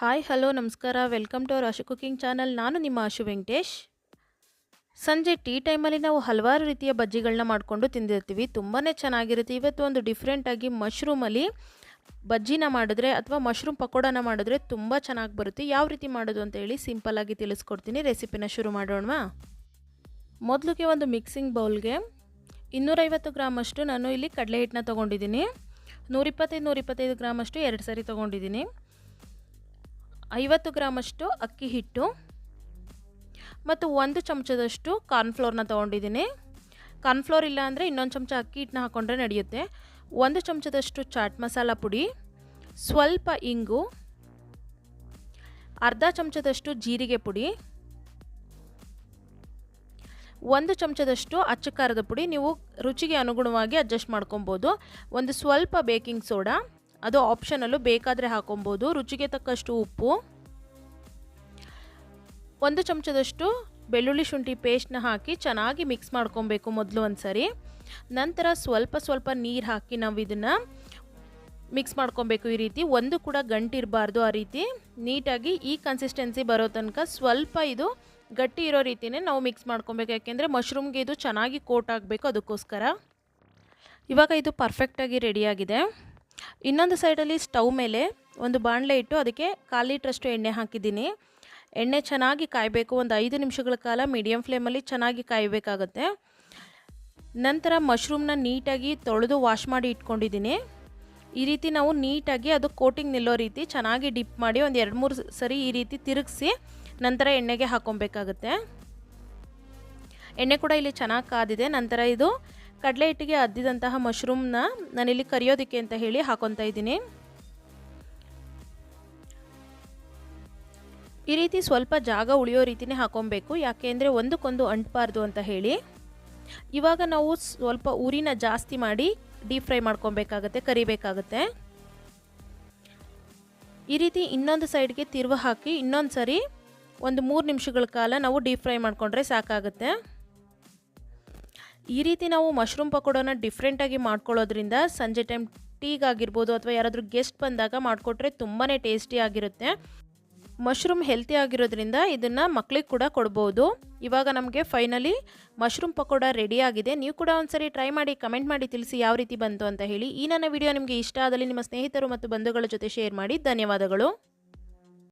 Hi hello ನಮಸ್ಕಾರ. Welcome to our Ashu cooking channel ನಾನು ನಿಮ್ಮ ಆಶು ವೆಂಕಟೇಶ್ ಸಂಜೆ ಟೀ ಟೈಮಲ್ಲಿ ನಾವು ಹಲವಾರು ರೀತಿಯ ಬಜ್ಜಿಗಳನ್ನ ಮಾಡಿಕೊಂಡು ತಿಂದಿರ್ತೀವಿ. ತುಂಬಾ ಚೆನ್ನಾಗಿರುತ್ತೆ. ಇವತ್ತು ಒಂದು ಡಿಫ್ರೆಂಟಾಗಿ ಮಶ್ರೂಮಲ್ಲಿ ಬಜ್ಜಿನ ಮಾಡಿದ್ರೆ ಅಥವಾ ಮಶ್ರೂಮ್ ಪಕೋಡನ ಮಾಡಿದ್ರೆ ತುಂಬ ಚೆನ್ನಾಗಿ ಬರುತ್ತೆ. ಯಾವ ರೀತಿ ಮಾಡೋದು ಅಂತ ಹೇಳಿ ಸಿಂಪಲ್ಲಾಗಿ ತಿಳಿಸ್ಕೊಡ್ತೀನಿ. ರೆಸಿಪಿನ ಶುರು ಮಾಡೋಣ ಮೊದಲಿಗೆ ಒಂದು ಮಿಕ್ಸಿಂಗ್ ಬೌಲ್ಗೆ ಇನ್ನೂರೈವತ್ತು ಗ್ರಾಮಷ್ಟು ನಾನು ಇಲ್ಲಿ ಕಡಲೆ ಹಿಟ್ಟನ್ನ ತೊಗೊಂಡಿದ್ದೀನಿ. ನೂರಿಪ್ಪತ್ತೈದು ನೂರಿಪ್ಪತ್ತೈದು ಗ್ರಾಮಷ್ಟು ಎರಡು ಸರಿ ತೊಗೊಂಡಿದ್ದೀನಿ. ಐವತ್ತು ಗ್ರಾಮಷ್ಟು ಅಕ್ಕಿ ಹಿಟ್ಟು ಮತ್ತು ಒಂದು ಚಮಚದಷ್ಟು ಕಾರ್ನ್ಫ್ಲೋರ್ನ ತೊಗೊಂಡಿದ್ದೀನಿ. ಕಾರ್ನ್ಫ್ಲೋರ್ ಇಲ್ಲ ಅಂದರೆ ಇನ್ನೊಂದು ಚಮಚ ಅಕ್ಕಿ ಹಿಟ್ಟನ್ನ ಹಾಕ್ಕೊಂಡ್ರೆ ನಡೆಯುತ್ತೆ. ಒಂದು ಚಮಚದಷ್ಟು ಚಾಟ್ ಮಸಾಲ ಪುಡಿ, ಸ್ವಲ್ಪ ಇಂಗು, ಅರ್ಧ ಚಮಚದಷ್ಟು ಜೀರಿಗೆ ಪುಡಿ, ಒಂದು ಚಮಚದಷ್ಟು ಅಚ್ಚ ಖಾರದ ಪುಡಿ. ನೀವು ರುಚಿಗೆ ಅನುಗುಣವಾಗಿ ಅಡ್ಜಸ್ಟ್ ಮಾಡ್ಕೊಬೋದು. ಒಂದು ಸ್ವಲ್ಪ ಬೇಕಿಂಗ್ ಸೋಡಾ ಅದು ಆಪ್ಷನಲ್ಲೂ ಬೇಕಾದರೆ ಹಾಕೊಬೋದು. ರುಚಿಗೆ ತಕ್ಕಷ್ಟು ಉಪ್ಪು. ಒಂದು ಚಮಚದಷ್ಟು ಬೆಳ್ಳುಳ್ಳಿ ಶುಂಠಿ ಪೇಸ್ಟ್ನ ಹಾಕಿ ಚೆನ್ನಾಗಿ ಮಿಕ್ಸ್ ಮಾಡ್ಕೊಬೇಕು ಮೊದಲು ಒಂದು ಸರಿ ನಂತರ ಸ್ವಲ್ಪ ಸ್ವಲ್ಪ ನೀರು ಹಾಕಿ ನಾವು ಇದನ್ನು ಮಿಕ್ಸ್ ಮಾಡ್ಕೊಬೇಕು ಈ ರೀತಿ. ಒಂದು ಕೂಡ ಗಂಟಿರಬಾರ್ದು ಆ ರೀತಿ. ನೀಟಾಗಿ ಈ ಕನ್ಸಿಸ್ಟೆನ್ಸಿ ಬರೋ ತನಕ ಸ್ವಲ್ಪ ಇದು ಗಟ್ಟಿ ಇರೋ ರೀತಿಯೇ ನಾವು ಮಿಕ್ಸ್ ಮಾಡ್ಕೊಬೇಕು. ಯಾಕೆಂದರೆ ಮಶ್ರೂಮ್ಗೆ ಇದು ಚೆನ್ನಾಗಿ ಕೋಟ್ ಆಗಬೇಕು ಅದಕ್ಕೋಸ್ಕರ. ಇವಾಗ ಇದು ಪರ್ಫೆಕ್ಟಾಗಿ ರೆಡಿಯಾಗಿದೆ ಇನ್ನೊಂದು ಸೈಡಲ್ಲಿ ಸ್ಟವ್ ಮೇಲೆ ಒಂದು ಬಾಣಲೆ ಇಟ್ಟು ಅದಕ್ಕೆ ಕಾಲು ಲೀಟ್ರಷ್ಟು ಎಣ್ಣೆ ಹಾಕಿದ್ದೀನಿ. ಎಣ್ಣೆ ಚೆನ್ನಾಗಿ ಕಾಯಬೇಕು, ಒಂದು ಐದು ನಿಮಿಷಗಳ ಕಾಲ ಮೀಡಿಯಮ್ ಫ್ಲೇಮಲ್ಲಿ ಚೆನ್ನಾಗಿ ಕಾಯಬೇಕಾಗತ್ತೆ. ನಂತರ ಮಶ್ರೂಮ್ನ ನೀಟಾಗಿ ತೊಳೆದು ವಾಶ್ ಮಾಡಿ ಇಟ್ಕೊಂಡಿದ್ದೀನಿ. ಈ ರೀತಿ ನಾವು ನೀಟಾಗಿ ಅದು ಕೋಟಿಂಗ್ ನಿಲ್ಲೋ ರೀತಿ ಚೆನ್ನಾಗಿ ಡಿಪ್ ಮಾಡಿ ಒಂದು ಎರಡು ಮೂರು ಸರಿ ಈ ರೀತಿ ತಿರುಗಿಸಿ ನಂತರ ಎಣ್ಣೆಗೆ ಹಾಕೊಬೇಕಾಗತ್ತೆ. ಎಣ್ಣೆ ಕೂಡ ಇಲ್ಲಿ ಚೆನ್ನಾಗಿ ಕಾದಿದೆ. ನಂತರ ಇದು ಕಡಲೆ ಹಿಟ್ಟಿಗೆ ಅದ್ದಿದಂತಹ ಮಶ್ರೂಮ್ನ ನಾನಿಲ್ಲಿ ಕರಿಯೋದಕ್ಕೆ ಅಂತ ಹೇಳಿ ಹಾಕೊತಾ ಇದ್ದೀನಿ. ಈ ರೀತಿ ಸ್ವಲ್ಪ ಜಾಗ ಉಳಿಯೋ ರೀತಿನೇ ಹಾಕೊಬೇಕು ಯಾಕೆ ಅಂದರೆ ಒಂದಕ್ಕೊಂದು ಅಂಟಬಾರ್ದು ಅಂತ ಹೇಳಿ. ಇವಾಗ ನಾವು ಸ್ವಲ್ಪ ಊರಿನ ಜಾಸ್ತಿ ಮಾಡಿ ಡೀಪ್ ಫ್ರೈ ಮಾಡ್ಕೊಬೇಕಾಗತ್ತೆ ಕರಿಬೇಕಾಗತ್ತೆ. ಈ ರೀತಿ ಇನ್ನೊಂದು ಸೈಡ್ಗೆ ತಿರುವ ಹಾಕಿ ಇನ್ನೊಂದು ಸರಿ ಒಂದು ಮೂರು ನಿಮಿಷಗಳ ಕಾಲ ನಾವು ಡೀಪ್ ಫ್ರೈ ಮಾಡಿಕೊಂಡ್ರೆ ಸಾಕಾಗುತ್ತೆ. ಈ ರೀತಿ ನಾವು ಮಶ್ರೂಮ್ ಪಕೋಡನ ಡಿಫ್ರೆಂಟಾಗಿ ಮಾಡ್ಕೊಳ್ಳೋದ್ರಿಂದ ಸಂಜೆ ಟೈಮ್ ಟೀಗಾಗಿರ್ಬೋದು ಅಥವಾ ಯಾರಾದರೂ ಗೆಸ್ಟ್ ಬಂದಾಗ ಮಾಡಿಕೊಟ್ರೆ ತುಂಬಾ ಟೇಸ್ಟಿ ಆಗಿರುತ್ತೆ. ಮಶ್ರೂಮ್ ಹೆಲ್ತಿ ಆಗಿರೋದ್ರಿಂದ ಇದನ್ನು ಮಕ್ಕಳಿಗೆ ಕೂಡ ಕೊಡ್ಬೋದು. ಇವಾಗ ನಮಗೆ ಫೈನಲಿ ಮಶ್ರೂಮ್ ಪಕೋಡ ರೆಡಿ ಆಗಿದೆ. ನೀವು ಕೂಡ ಒಂದ್ಸರಿ ಟ್ರೈ ಮಾಡಿ ಕಮೆಂಟ್ ಮಾಡಿ ತಿಳಿಸಿ ಯಾವ ರೀತಿ ಬಂತು ಅಂತ ಹೇಳಿ. ಈ ನನ್ನ ವಿಡಿಯೋ ನಿಮಗೆ ಇಷ್ಟ ಆದಲ್ಲಿ ನಿಮ್ಮ ಸ್ನೇಹಿತರು ಮತ್ತು ಬಂಧುಗಳ ಜೊತೆ ಶೇರ್ ಮಾಡಿ. ಧನ್ಯವಾದಗಳು.